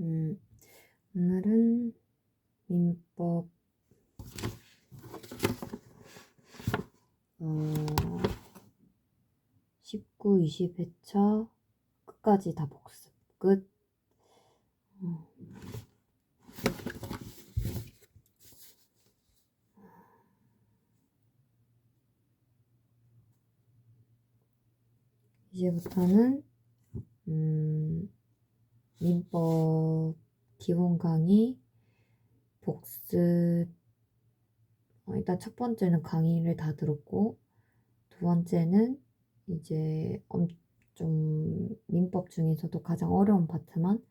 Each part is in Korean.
음, 오늘은 민법 어, 19, 20회차 끝까지 다 복습 끝. 어. 이제부터는 음, 민법 기본 강의 복습 어, 일단 첫 번째는 강의를 다 들었고 두 번째는 이제 엄, 좀 민법 중에서도 가장 어려운 파트만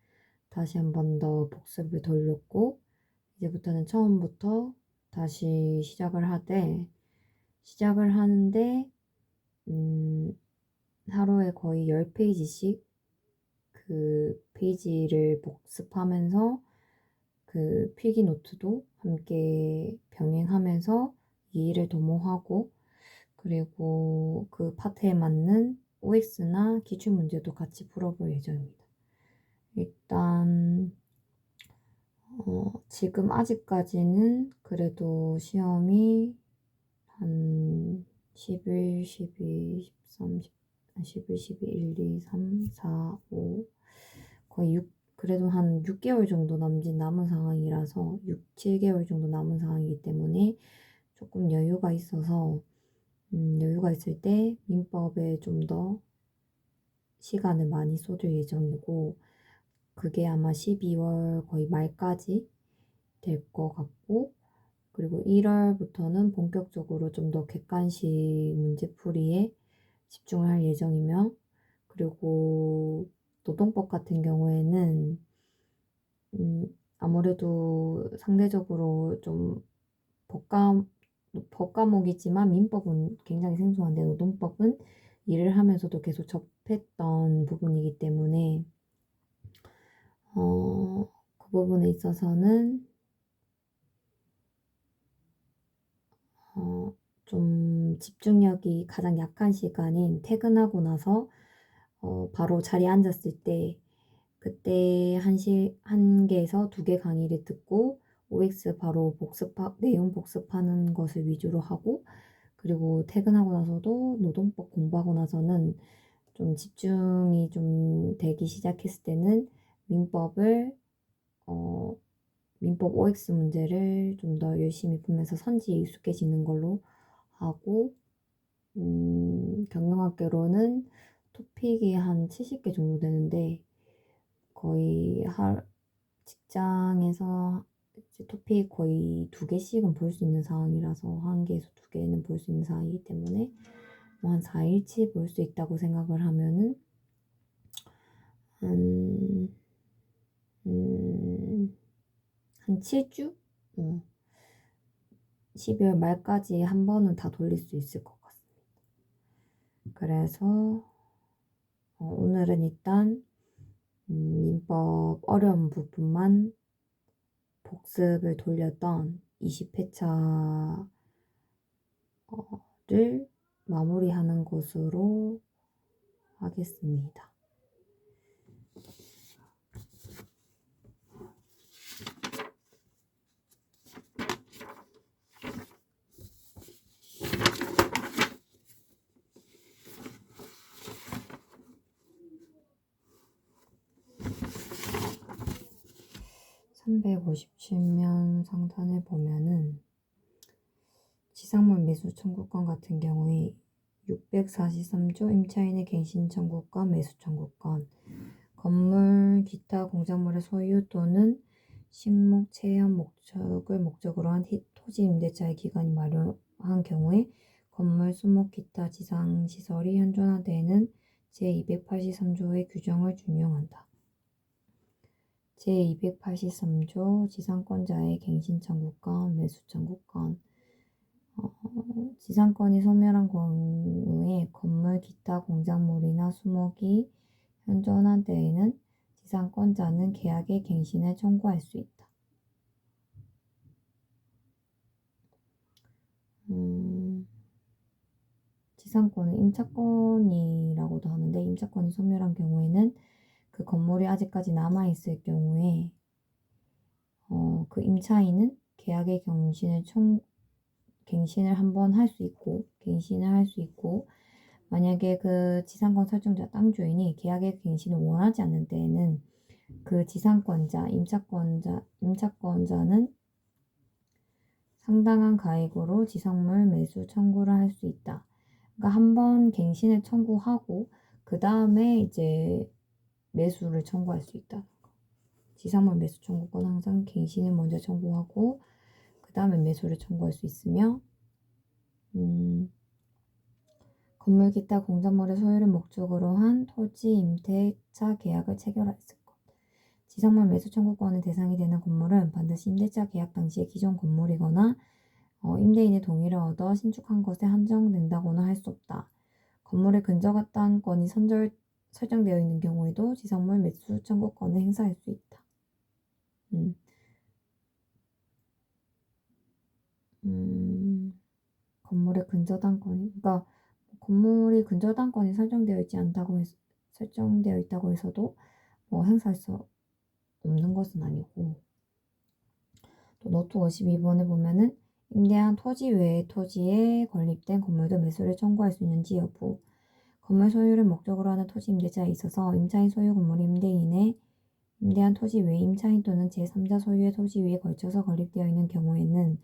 다시 한 번 더 복습을 돌렸고 이제부터는 처음부터 다시 시작을 하되 시작을 하는데 음, 하루에 거의 10페이지씩 그 페이지를 복습하면서 그 필기 노트도 함께 병행하면서 이해를 도모하고 그리고 그 파트에 맞는 OX나 기출 문제도 같이 풀어볼 예정입니다. 일단 어, 지금 아직까지는 그래도 시험이 한 11, 12, 13, 11, 12, 1, 2, 3, 4, 5 거의 6 그래도 한 6개월 정도 남짓 남은 상황이라서 6, 7개월 정도 남은 상황이기 때문에 조금 여유가 있어서 음, 여유가 있을 때 민법에 좀 더 시간을 많이 쏟을 예정이고 그게 아마 12월 거의 말까지 될 것 같고 그리고 1월부터는 본격적으로 좀 더 객관식 문제풀이에 집중을 할 예정이며 그리고 노동법 같은 경우에는 음, 아무래도 상대적으로 좀 법과 법과목이지만 민법은 굉장히 생소한데 노동법은 일을 하면서도 계속 접했던 부분이기 때문에 어, 그 부분에 있어서는 어, 좀 집중력이 가장 약한 시간인 퇴근하고 나서 어, 바로 자리에 앉았을 때 그때 한 시, 한 개에서 두 개 강의를 듣고 OX 바로 복습하, 내용 복습하는 것을 위주로 하고 그리고 퇴근하고 나서도 노동법 공부하고 나서는 좀 집중이 좀 되기 시작했을 때는 민법을 어, 민법 OX 문제를 좀 더 열심히 보면서 선지에 익숙해지는 걸로 하고 음, 경영학개로는 토픽이 한 70개 정도 되는데 거의 하, 직장에서 토픽 거의 두 개씩은 볼 수 있는 상황이라서 한 개에서 두 개는 볼 수 있는 상황이기 때문에 뭐 한 4일치 볼 수 있다고 생각을 하면은 한, 음, 한 7주? 어. 12월 말까지 한 번은 다 돌릴 수 있을 것 같습니다. 그래서 어, 오늘은 일단 음, 민법 어려운 부분만 복습을 돌렸던 20회차를 마무리하는 것으로 하겠습니다. 357면 상단에 보면은 지상물 매수 청구권 같은 경우에 643조 임차인의 갱신 청구권, 매수 청구권, 건물, 기타 공작물의 소유 또는 식목, 체험 목적을 목적으로 한 토지 임대차의 기간이 만료한 경우에 건물, 수목, 기타 지상 시설이 현존화되는 제283조의 규정을 준용한다. 제283조 지상권자의 갱신 청구권, 매수 청구권 어, 지상권이 소멸한 경우에 건물, 기타 공작물이나 수목이 현존한 때에는 지상권자는 계약의 갱신을 청구할 수 있다. 음, 지상권은 임차권이라고도 하는데 임차권이 소멸한 경우에는 그 건물이 아직까지 남아있을 경우에 어, 그 임차인은 계약의 갱신을 총 갱신을 한번 할 수 있고 갱신을 할 수 있고 만약에 그 지상권 설정자 땅 주인이 계약의 갱신을 원하지 않는 때에는 그 지상권자 임차권자 임차권자는 상당한 가액으로 지상물 매수 청구를 할 수 있다. 그러니까 한 번 갱신을 청구하고 그 다음에 이제 매수를 청구할 수 있다. 지상물 매수 청구권 항상 갱신을 먼저 청구하고 그 다음에 매수를 청구할 수 있으며 음, 건물 기타 공작물의 소유를 목적으로 한 토지 임대차 계약을 체결했을 것. 지상물 매수 청구권의 대상이 되는 건물은 반드시 임대차 계약 당시의 기존 건물이거나 어, 임대인의 동의를 얻어 신축한 것에 한정된다고는 할수 없다. 건물의 근저가 땅권이 선절, 설정되어 있는 경우에도 지상물 매수 청구권을 행사할 수 있다. 음. 음, 건물의 근저당권이, 그러니까 건물이 근저당권이 설정되어 있지 않다고 해, 설정되어 있다고 해서도 뭐 행사할 수 없는 것은 아니고 또 노트 52번에 보면은 임대한 토지 외의 토지에 건립된 건물도 매수를 청구할 수 있는지 여부 건물 소유를 목적으로 하는 토지 임대차에 있어서 임차인 소유 건물 임대인의 임대한 토지 외 임차인 또는 제3자 소유의 토지 위에 걸쳐서 건립되어 있는 경우에는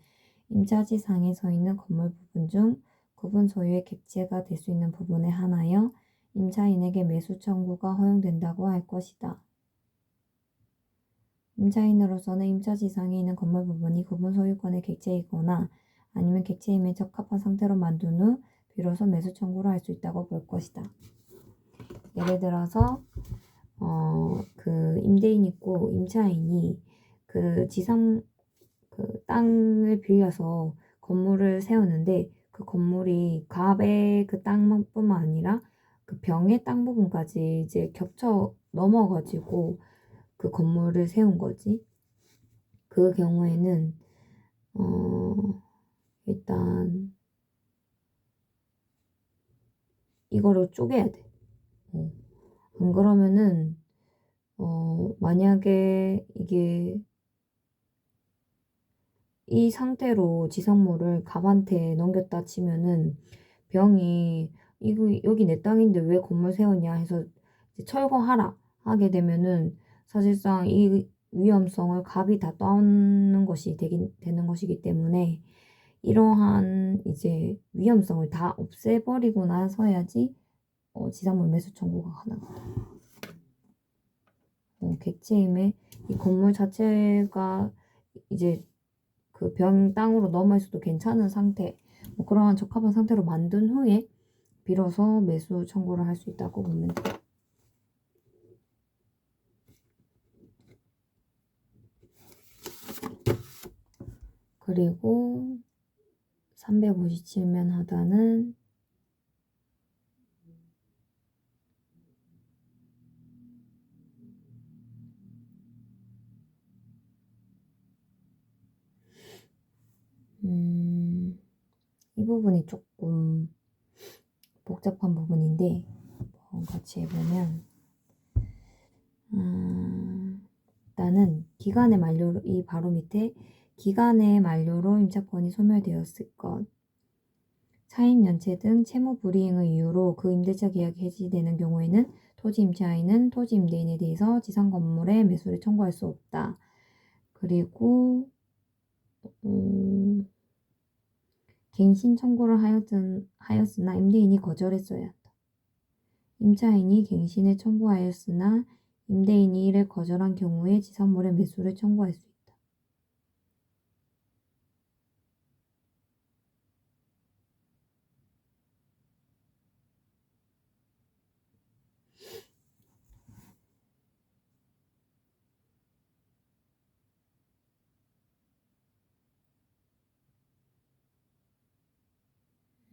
임차지상에 서 있는 건물 부분 중 구분 소유의 객체가 될 수 있는 부분에 한하여 임차인에게 매수 청구가 허용된다고 할 것이다. 임차인으로서는 임차지상에 있는 건물 부분이 구분 소유권의 객체이거나 아니면 객체임에 적합한 상태로 만든 후 비로소 매수 청구를 할 수 있다고 볼 것이다. 예를 들어서 어, 그 임대인 있고 임차인이 그 지상 그 땅을 빌려서 건물을 세웠는데 그 건물이 갑의 그 땅뿐만 아니라 그 병의 땅 부분까지 이제 겹쳐 넘어가지고 그 건물을 세운 거지. 그 경우에는 어 일단 이거를 쪼개야 돼. 어. 안 그러면은 어 만약에 이게 이 상태로 지상물을 갑한테 넘겼다 치면은 병이 이거 여기 내 땅인데 왜 건물 세웠냐 해서 철거하라 하게 되면은 사실상 이 위험성을 갑이 다 떠안는 것이 되긴 되는 것이기 때문에 이러한 이제 위험성을 다 없애버리고 나서야지 어, 지상물 매수 청구가 가능하다. 어, 객체임에 이 건물 자체가 이제 그병 땅으로 넘어 있어도 괜찮은 상태, 뭐 그러한 적합한 상태로 만든 후에 비로소 매수 청구를 할 수 있다고 보면 돼. 그리고 357면 하단은 음, 이 부분이 조금 복잡한 부분인데 같이 해보면 음, 일단은 기간의 만료로 이 바로 밑에 기간의 만료로 임차권이 소멸되었을 것 차임 연체 등 채무 불이행의 이유로 그 임대차 계약이 해지되는 경우에는 토지 임차인은 토지 임대인에 대해서 지상 건물의 매수를 청구할 수 없다. 그리고 음, 갱신 청구를 하였든, 하였으나 임대인이 거절했어야 한다. 임차인이 갱신을 청구하였으나 임대인이 이를 거절한 경우에 지상물의 매수를 청구할 수 있다.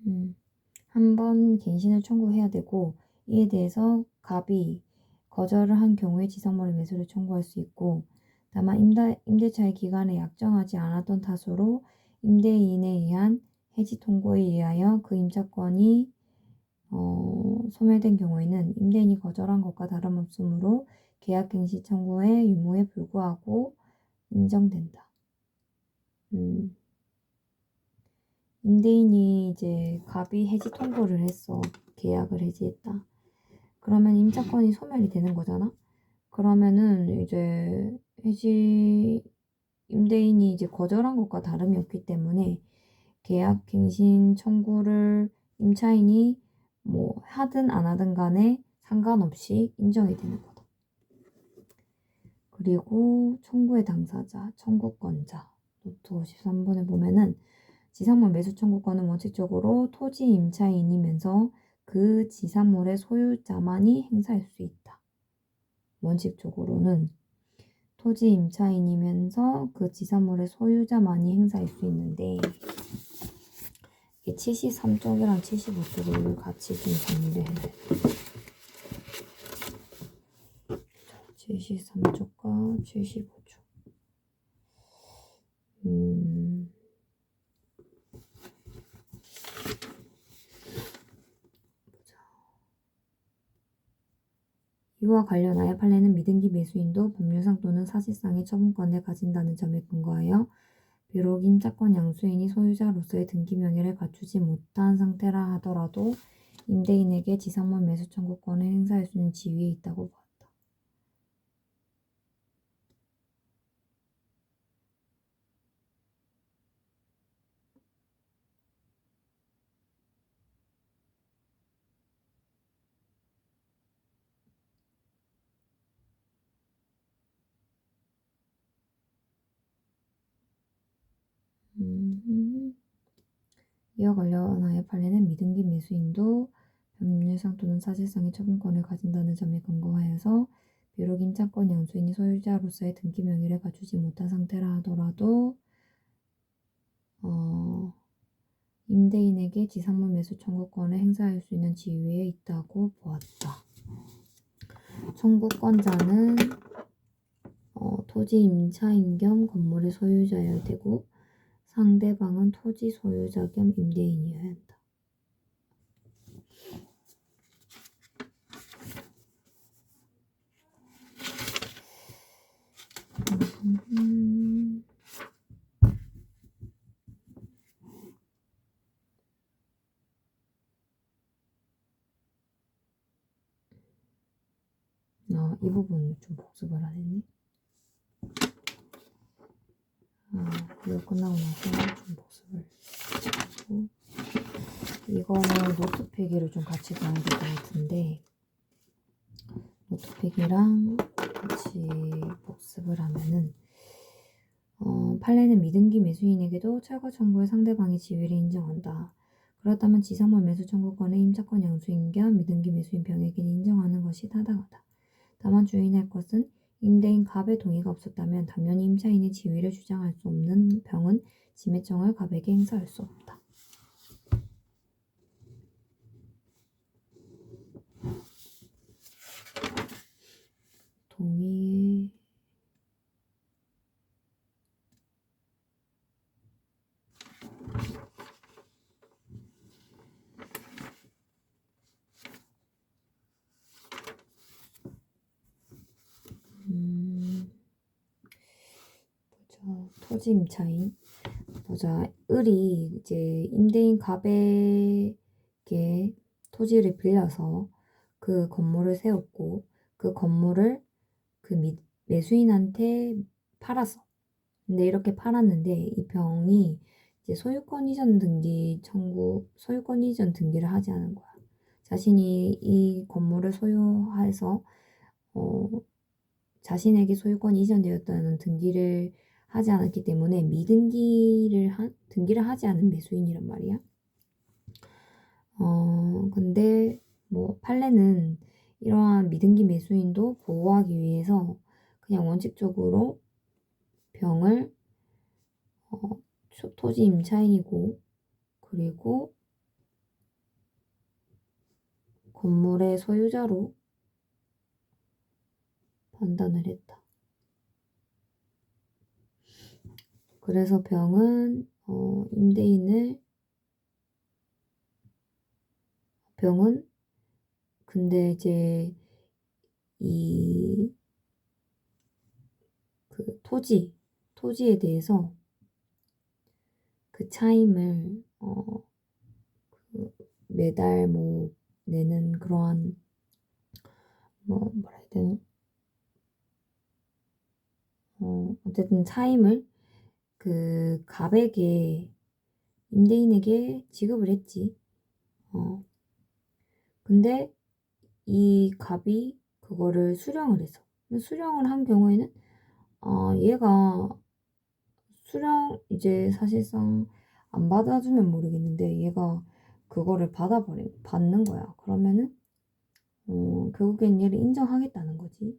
음, 한 번 갱신을 청구해야 되고 이에 대해서 갑이 거절을 한 경우에 지상물의 매수를 청구할 수 있고 다만 임대, 임대차의 기간을 약정하지 않았던 탓으로 임대인에 의한 해지 통고에 의하여 그 임차권이 어, 소멸된 경우에는 임대인이 거절한 것과 다름없으므로 계약 갱신 청구의 유무에 불구하고 인정된다. 음. 임대인이 이제 갑이 해지 통보를 했어. 계약을 해지했다. 그러면 임차권이 소멸이 되는 거잖아. 그러면은 이제 해지 임대인이 이제 거절한 것과 다름이 없기 때문에 계약 갱신 청구를 임차인이 뭐 하든 안 하든 간에 상관없이 인정이 되는 거다. 그리고 청구의 당사자, 청구권자. 노트 53번에 보면은 지상물 매수 청구권은 원칙적으로 토지 임차인이면서 그 지상물의 소유자만이 행사할 수 있다. 원칙적으로는 토지 임차인이면서 그 지상물의 소유자만이 행사할 수 있는데 이게 73쪽이랑 75쪽을 같이 좀 정리를 해야 돼. 73쪽과 75쪽. 음. 이와 관련하여 판례는 미등기 매수인도 법률상 또는 사실상의 처분권을 가진다는 점에 근거하여 비록 임차권 양수인이 소유자로서의 등기 명예를 갖추지 못한 상태라 하더라도 임대인에게 지상물 매수 청구권을 행사할 수 있는 지위에 있다고 보았 이와 관련하여 판례는 미등기 매수인도 법률상 또는 사실상의 처분권을 가진다는 점에 근거하여서 비록 임차권 양수인이 소유자로서의 등기 명의를 갖추지 못한 상태라 하더라도 어, 임대인에게 지상물 매수 청구권을 행사할 수 있는 지위에 있다고 보았다. 청구권자는 어, 토지 임차인 겸 건물의 소유자여야 되고 상대방은 토지 소유자 겸 임대인이어야 한다. 음. 아, 이 부분 좀 복습을 안 했네. 아, 이거 끝나고 나서 좀 복습을 하고 이거는 노트 폐기를 좀 같이 봐야 될 것 같은데 노트 폐기랑 같이 복습을 하면은 어, 판례는 미등기 매수인에게도 철거 청구의 상대방의 지위를 인정한다. 그렇다면 지상물 매수 청구권의 임차권 양수인 겸 미등기 매수인 병에게는 인정하는 것이 타당하다. 다만 주의할 것은 임대인 갑의 동의가 없었다면 당연히 임차인의 지위를 주장할 수 없는 병은 지매청을 갑에게 행사할 수 없다. 동의 음, 보자, 토지 임차인. 보자, 을이 이제 임대인 갑에게 토지를 빌려서 그 건물을 세웠고, 그 건물을 그 미, 매수인한테 팔았어. 근데 이렇게 팔았는데 이 병이 이제 소유권 이전 등기 청구, 소유권 이전 등기를 하지 않은 거야. 자신이 이 건물을 소유해서 어, 자신에게 소유권 이전되었다는 등기를 하지 않았기 때문에 미등기를 한 등기를 하지 않은 매수인이란 말이야. 어 근데 뭐 판례는 이러한 미등기 매수인도 보호하기 위해서 그냥 원칙적으로 병을 어, 토지 임차인이고 그리고 건물의 소유자로 판단을 했다. 그래서 병은 어, 임대인을 병은 근데 이제 이 그 토지, 토지에 대해서 그 차임을 어, 그 매달 뭐 내는 그러한 뭐 뭐라 해야 되나? 어, 어쨌든 차임을 그 갑에게 임대인에게 지급을 했지. 어. 근데 이 갑이 그거를 수령을 했어. 수령을 한 경우에는 아 얘가 수령 이제 사실상 안 받아주면 모르겠는데 얘가 그거를 받아버린 받는 거야. 그러면은 어, 결국엔 얘를 인정하겠다는 거지.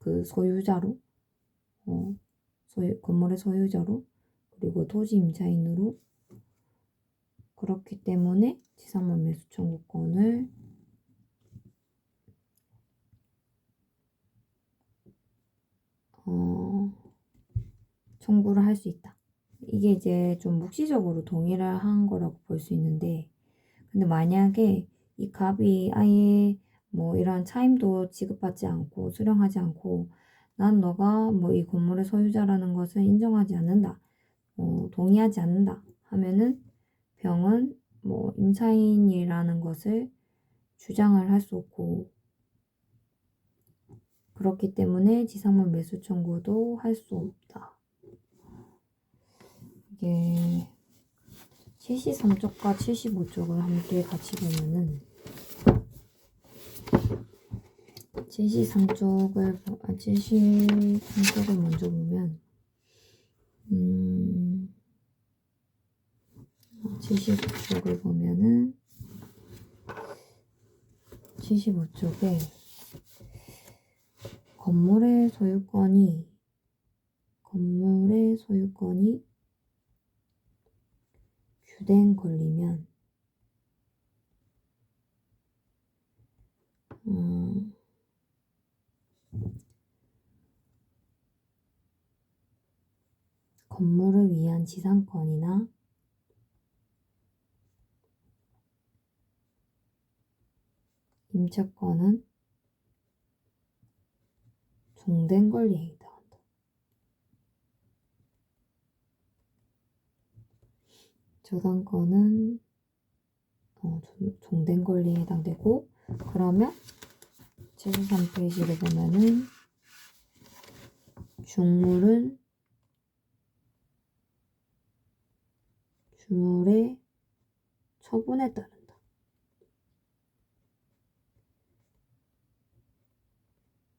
그 소유자로 어, 소유, 건물의 소유자로 그리고 토지 임차인으로 그렇기 때문에 지상물 매수 청구권을 어, 청구를 할 수 있다. 이게 이제 좀 묵시적으로 동의를 한 거라고 볼 수 있는데, 근데 만약에 이 갑이 아예 뭐 이런 차임도 지급받지 않고 수령하지 않고 난 너가 뭐 이 건물의 소유자라는 것을 인정하지 않는다, 어, 동의하지 않는다 하면은 병은 뭐 임차인이라는 것을 주장을 할 수 없고 그렇기 때문에 지상물 매수 청구도 할 수 없다. 이게 73쪽과 75쪽을 함께 같이 보면은 73쪽을 아 73쪽을 먼저 보면 음 75쪽을 보면은 75쪽에 건물의 소유권이 건물의 소유권이 주된 권리면 음, 건물을 위한 지상권이나 임차권은 종된 권리에 해당한다. 저당권은 어, 종된 권리에 해당되고 그러면 73페이지를 보면은 중물은 주물의 처분에 따른다.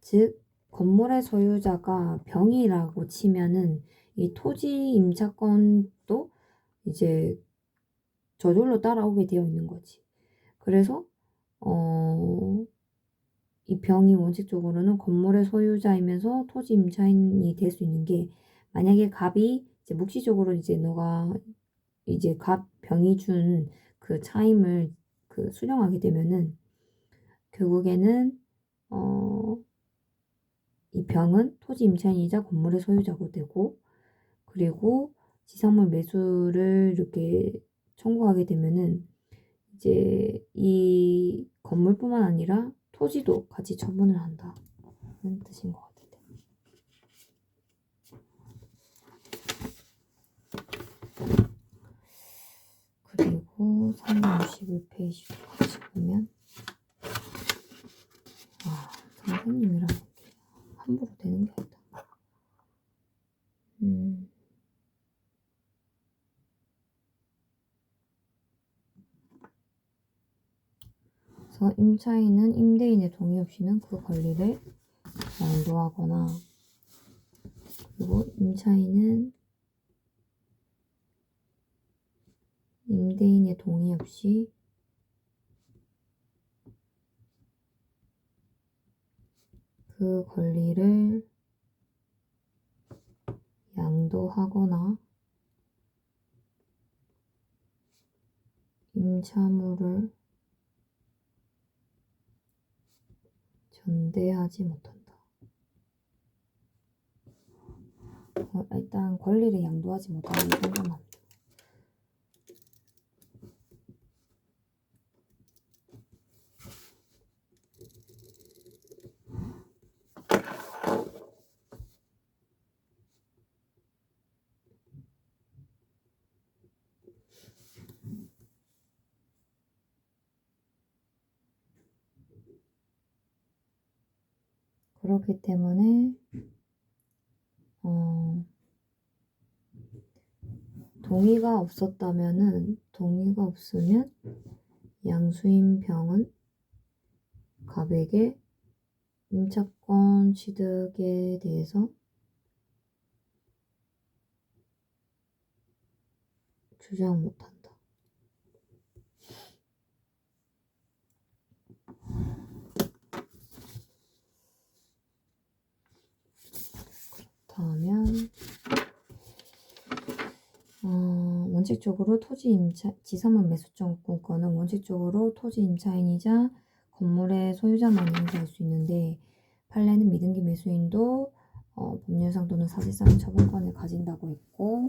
즉 건물의 소유자가 병이라고 치면은 이 토지 임차권도 이제 저절로 따라오게 되어 있는 거지. 그래서 어, 이 병이 원칙적으로는 건물의 소유자이면서 토지 임차인이 될 수 있는 게 만약에 갑이 이제 묵시적으로 이제 너가 이제 갑 병이 준 그 차임을 그 수령하게 되면은 결국에는 어, 이 병은 토지 임차인이자 건물의 소유자가 되고 그리고 지상물 매수를 이렇게 청구하게 되면은 이제 이 건물뿐만 아니라 토지도 같이 처분을 한다는 뜻인 것 같은데. 그리고 361페이지도 같이 보면 아 선생님이랑 함부로 되는 게 아니다. 음. 그래서 임차인은 임대인의 동의 없이는 그 권리를 양도하거나 그리고 임차인은 임대인의 동의 없이 그 권리를 양도하거나 임차물을 전대하지 못한다. 어, 일단 권리를 양도하지 못하는 합니다. 그렇기 때문에 어, 동의가 없었다면은 동의가 없으면 양수인 병은 갑에게 임차권 취득에 대해서 주장 못한다. 그렇다면 어, 원칙적으로 토지 임차 지사물 매수증권권은 원칙적으로 토지 임차인이자 건물의 소유자만 행사할 수 있는데 판례는 미등기 매수인도 어, 법률상 또는 사실상 처분권을 가진다고 했고